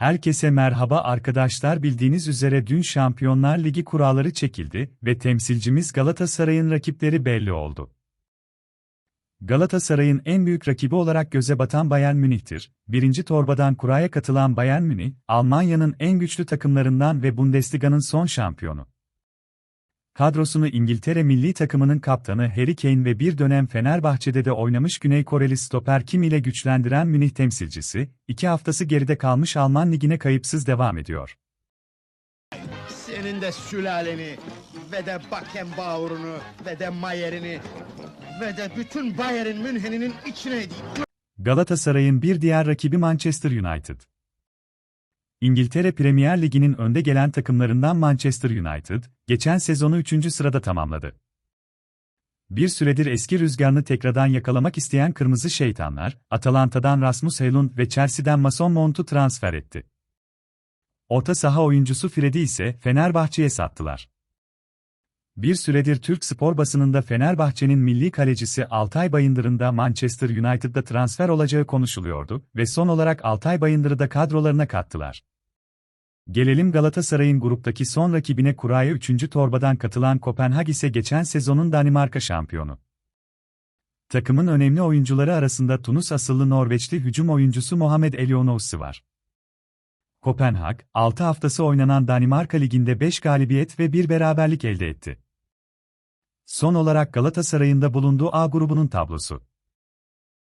Herkese merhaba arkadaşlar bildiğiniz üzere dün Şampiyonlar Ligi kuralları çekildi ve temsilcimiz Galatasaray'ın rakipleri belli oldu. Galatasaray'ın en büyük rakibi olarak göze batan Bayern Münih'tir. Birinci torbadan kuraya katılan Bayern Münih, Almanya'nın en güçlü takımlarından ve Bundesliga'nın son şampiyonu. Kadrosunu İngiltere milli takımının kaptanı Harry Kane ve bir dönem Fenerbahçe'de de oynamış Güney Koreli stoper Kim ile güçlendiren Münih temsilcisi, iki haftası geride kalmış Alman ligine kayıpsız devam ediyor. Senin de sülaleni ve de Beckenbauer'unu ve de Mayer'ini ve de bütün Bayern Münhen'inin içine. Galatasaray'ın bir diğer rakibi Manchester United. İngiltere Premier Ligi'nin önde gelen takımlarından Manchester United, geçen sezonu 3. sırada tamamladı. Bir süredir eski rüzgarını tekrardan yakalamak isteyen Kırmızı Şeytanlar, Atalanta'dan Rasmus Højlund ve Chelsea'den Mason Mount'u transfer etti. Orta saha oyuncusu Fred'i ise Fenerbahçe'ye sattılar. Bir süredir Türk spor basınında Fenerbahçe'nin milli kalecisi Altay Bayındır'ın da Manchester United'da transfer olacağı konuşuluyordu ve son olarak Altay Bayındır'ı da kadrolarına kattılar. Gelelim Galatasaray'ın gruptaki son rakibine kuraya 3. torbadan katılan Kopenhag ise geçen sezonun Danimarka şampiyonu. Takımın önemli oyuncuları arasında Tunus asıllı Norveçli hücum oyuncusu Mohamed Elionossi var. Kopenhag, 6 haftası oynanan Danimarka Ligi'nde 5 galibiyet ve 1 beraberlik elde etti. Son olarak Galatasaray'ın da bulunduğu A grubunun tablosu.